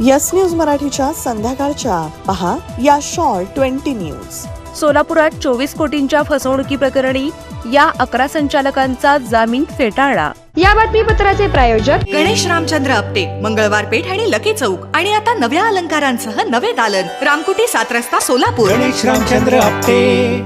Yes news मराठीच्या संध्याकाळच्या. पहा या शॉर्ट ट्वेंटी न्यूज. सोलापुरात चोवीस कोटींच्या फसवणुकी प्रकरणी या अकरा संचालकांचा जामीन फेटाळला. या बातमीपत्राचे प्रायोजक गणेश रामचंद्र आपटे मंगळवार पेठ आणि लकी चौक. आणि आता नव्या अलंकारांसह नवे दालन. रामकुटी सात रस्ता सोलापूर. गणेश रामचंद्र आपटे.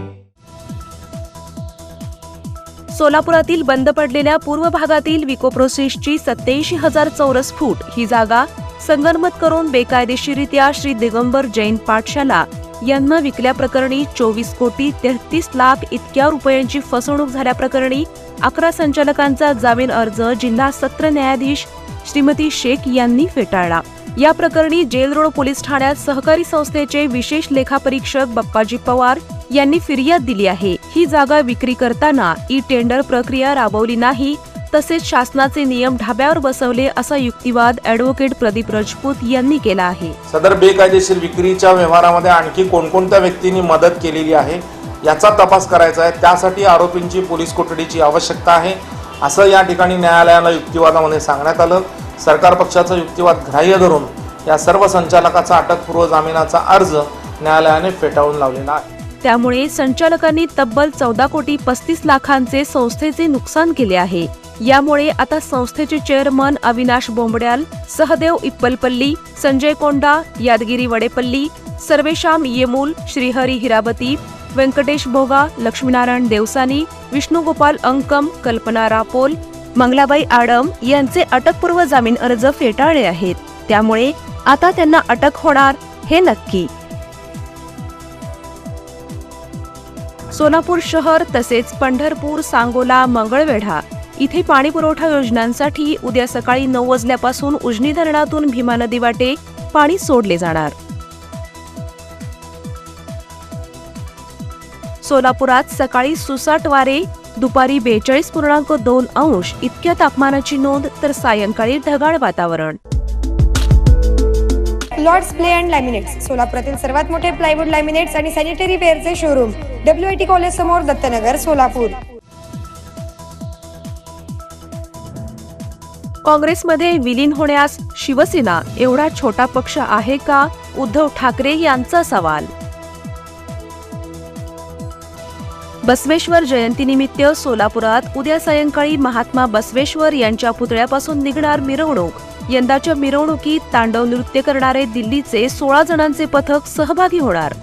सोलापुरातील बंद पडलेल्या पूर्व भागातील विकोप्रोसेसची सत्याऐंशी हजार चौरस फूट ही जागा संगनमत करून बेकायदेशीरित्या श्री दिगंबर जैन पाठशाला यांना विकल्याप्रकरणी चोवीस कोटी तेहतीस लाख इतक्या रुपयांची फसवणूक झाल्याप्रकरणी अकरा संचालकांचा जामीन अर्ज जिल्हा सत्र न्यायाधीश श्रीमती शेख यांनी फेटाळला. या प्रकरणी जेल रोड पोलीस ठाण्यात सहकारी संस्थेचे विशेष लेखापरीक्षक बप्पाजी पवार यांनी फिर्याद दिली आहे. ही जागा विक्री करताना ई टेंडर प्रक्रिया राबवली नाही तसेच शासनाचे नियम ढाब्यावर बसवले असा युक्तिवाद अॅडव्होकेट प्रदीप राजपूत यांनी केला आहे. सदर बेकायदेशीर विक्रीच्या व्यवहारामध्ये आणखी कोणकोणत्या व्यक्तींनी मदत केलेली आहे याचा तपास करायचा आहे. त्यासाठी आरोपींची पोलीस कोठडीची आवश्यकता आहे असं या ठिकाणी न्यायालयाला युक्तिवादामध्ये सांगण्यात आलं. सरकार पक्षाचा युक्तिवाद ग्राह्य धरून या सर्व संचालकाचा अटकपूर्व जामिनाचा अर्ज न्यायालयाने फेटाळून लावलेला आहे. त्यामुळे संचालकांनी तब्बल चौदा कोटी पस्तीस लाखांचे संस्थेचे नुकसान केले आहे. यामुळे आता संस्थेचे चेअरमन अविनाश बोंबड्याल सहदेव इप्पलपल्ली संजय कोंडा यादगिरी वडेपल्ली सर्वेशाम येमूल श्रीहरी हिराबती व्यंकटेश भोगा लक्ष्मीनारायण देवसानी विष्णुगोपाल अंकम कल्पना रापोल मंगलाबाई आडम यांचे अटकपूर्व जामीन अर्ज फेटाळले आहेत. त्यामुळे आता त्यांना अटक होणार हे नक्की. सोलापूर शहर तसेच पंढरपूर सांगोला मंगळवेढा इथे पाणी पुरवठा योजनांसाठी उद्या सकाळी नऊ वाजल्यापासून उजनी धरणातून भीमा नदी वाटे पाणी सोडले जाणार. सोलापुरात सकाळी सुसाट वारे दुपारी बेचाळीस पूर्णांक दोन अंश इतक्या तापमानाची नोंद तर सायंकाळी ढगाळ वातावरण. लॉर्ड्स प्ले अँड लॅमिनेट्स सोलापुरातील सर्वात मोठे प्लायवूड लॅमिनेट्स आणि sanitary वेअरचे showroom W I T college समोर दत्तनगर सोलापूर. काँग्रेसमध्ये विलीन होण्यास शिवसेना एवढा छोटा पक्ष आहे का? उद्धव ठाकरे यांचा सवाल. बसवेश्वर जयंतीनिमित्त सोलापुरात उद्या सायंकाळी महात्मा बसवेश्वर यांच्या पुतळ्यापासून निघणार मिरवणूक. यंदाच्या मिरवणुकीत तांडव नृत्य करणारे दिल्लीचे सोळा जणांचे पथक सहभागी होणार.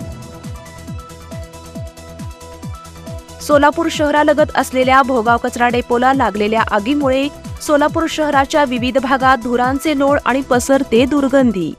सोलापूर शहरालगत असलेल्या भोगाव कचरा डेपोला लागलेल्या आगीमुळे सोलापूर शहराच्या विविध भागात धुरांचे लोळ आणि पसरते दुर्गंधी.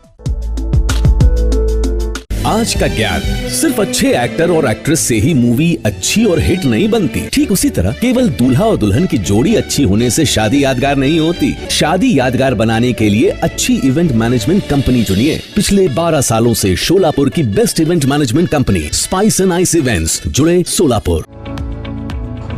आज का ज्ञान? सिर्फ़ अच्छे एक्टर और एक्ट्रेस से ही मूवी अच्छी और हिट नहीं बनती। ठीक उसी तरह केवल दूल्हा और दुल्हन की जोड़ी अच्छी होने से शादी यादगार नहीं होती। शादी यादगार बनाने के लिए अच्छी इवेंट मैनेजमेंट कंपनी चुनिए। पिछले 12 सालों से शोलापुर की best event management company Spice and Ice events जुड़े सोलापुर।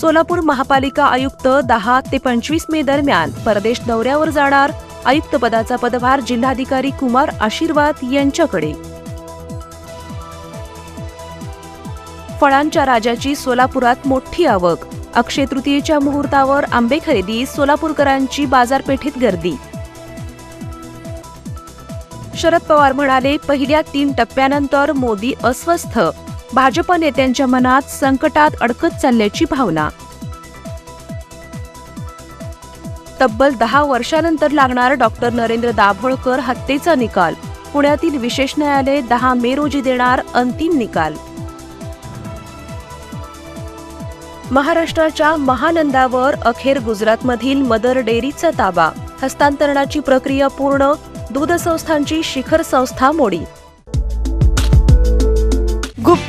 सोलापूर महापालिका आयुक्त दहा ते पंचवीस मे दरम्यान परदेश दौऱ्यावर जाणार आयुक्त पदाचा पदभार जिल्हाधिकारी कुमार आशीर्वाद यांच्याकडे. फळांच्या राजाची सोलापुरात मोठी आवक. अक्षय तृतीयेच्या मुहूर्तावर आंबे खरेदी सोलापूरकरांची बाजारपेठेत गर्दी. शरद पवार म्हणाले पहिल्या तीन टप्प्यानंतर मोदी अस्वस्थ. भाजप नेत्यांच्या मनात संकटात अडकत चालल्याची भावना. तब्बल दहा वर्षानंतर लागणार डॉक्टर नरेंद्र दाभोळकर हत्येचा निकाल. पुण्यातील विशेष न्यायालय दहा मे रोजी देणार अंतिम निकाल. महाराष्ट्राच्या महानंदावर अखेर गुजरातमधील मदर डेअरीचा ताबा. हस्तांतरणाची प्रक्रिया पूर्ण दूध संस्थांची शिखर संस्था मोडी.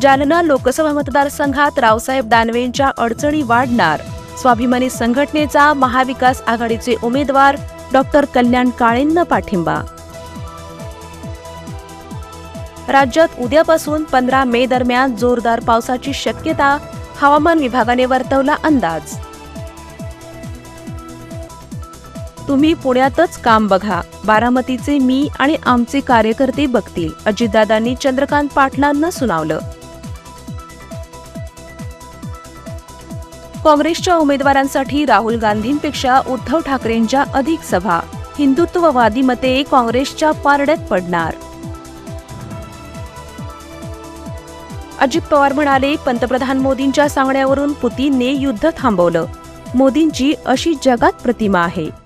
जालना लोकसभा मतदारसंघात रावसाहेब दानवेंच्या अडचणी वाढणार. स्वाभिमानी संघटनेचा महाविकास आघाडीचे उमेदवार डॉक्टर कल्याण काळेंना पाठिंबा. राज्यात उद्यापासून पंधरा मे दरम्यान जोरदार पावसाची शक्यता हवामान विभागाने वर्तवला अंदाज. तुम्ही पुण्यातच काम बघा. बारामतीचे मी आणि आमचे कार्यकर्ते बघतील. अजितदादांनी चंद्रकांत पाटलांना सुनावलं. काँग्रेसच्या उमेदवारांसाठी राहुल गांधींपेक्षा उद्धव ठाकरेंच्या अधिक सभा. हिंदुत्ववादी मते काँग्रेसच्या पारड्यात पडणार. अजित पवार म्हणाले पंतप्रधान मोदींच्या सांगण्यावरून पुतीनने युद्ध थांबवलं. मोदींची अशी जगात प्रतिमा आहे.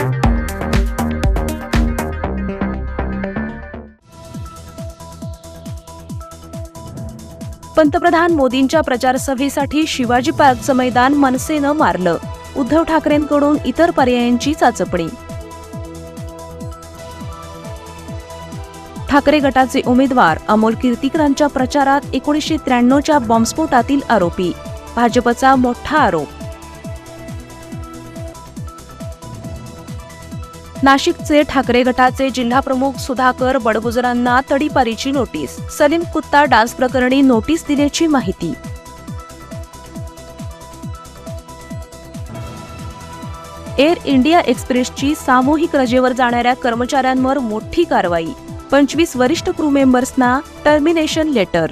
पंतप्रधान मोदींच्या प्रचारसभेसाठी शिवाजी पार्कचं मैदान मनसेनं मारलं. उद्धव ठाकरेंकडून इतर पर्यायांची चाचपणी. ठाकरे गटाचे उमेदवार अमोल कीर्तिकरांच्या प्रचारात एकोणीसशे त्र्याण्णवच्या बॉम्बस्फोटातील आरोपी. भाजपचा मोठा आरोप. नाशिकचे ठाकरे गटाचे जिल्हाप्रमुख सुधाकर बडगुजरांना तडीपारीची नोटीस. सलीम कुत्ता डान्स प्रकरणी नोटीस दिल्याची माहिती. एअर इंडिया एक्सप्रेसची सामूहिक रजेवर जाणाऱ्या कर्मचाऱ्यांवर मोठी कारवाई. पंचवीस वरिष्ठ क्रू मेंबर्सना टर्मिनेशन लेटर.